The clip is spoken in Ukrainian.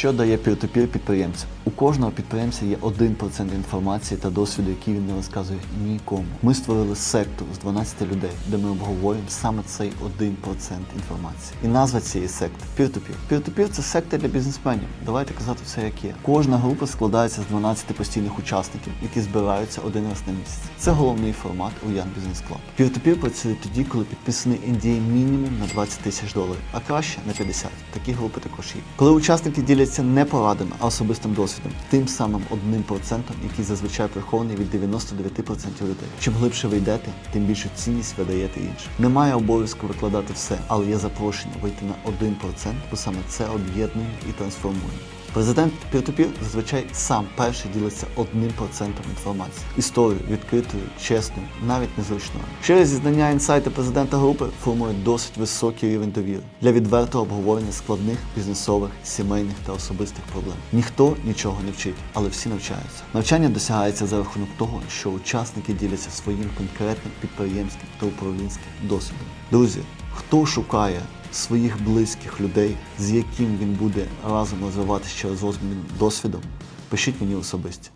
Що дає peer-to-peer підприємцю? У кожного підприємця є 1% інформації та досвіду, який він не розказує нікому. Ми створили секту з 12 людей, де ми обговорюємо саме цей 1% інформації. І назва цієї секти peer-to-peer. Peer-to-peer – це секта для бізнесменів. Давайте казати все як є. Кожна група складається з 12 постійних учасників, які збираються один раз на місяць. Це головний формат у Young Business Club. Peer-to-peer працює тоді, коли підписаний NDA мінімум на 20 тисяч доларів, а краще на 50. Такі групи також є. Коли учасники діляться не порадами, а особистим досвідом, тим самим одним процентом, який зазвичай прихований від 99% людей. Чим глибше ви йдете, тим більшу цінність ви даєте іншим. Немає обов'язку викладати все, але є запрошення вийти на 1%, бо саме це об'єднує і трансформує. Президент Peer-to-Peer зазвичай сам перший ділиться одним процентом інформації. Історію відкритою, чесною, навіть незручною. Через зізнання інсайти президента групи формує досить високий рівень довіри для відвертого обговорення складних бізнесових, сімейних та особистих проблем. Ніхто нічого не вчить, але всі навчаються. Навчання досягається за рахунок того, що учасники діляться своїм конкретним підприємським та управлінським досвідом. Друзі, хто шукає своїх близьких людей, з яким він буде разом розвиватися через розмін досвідом, пишіть мені особисті.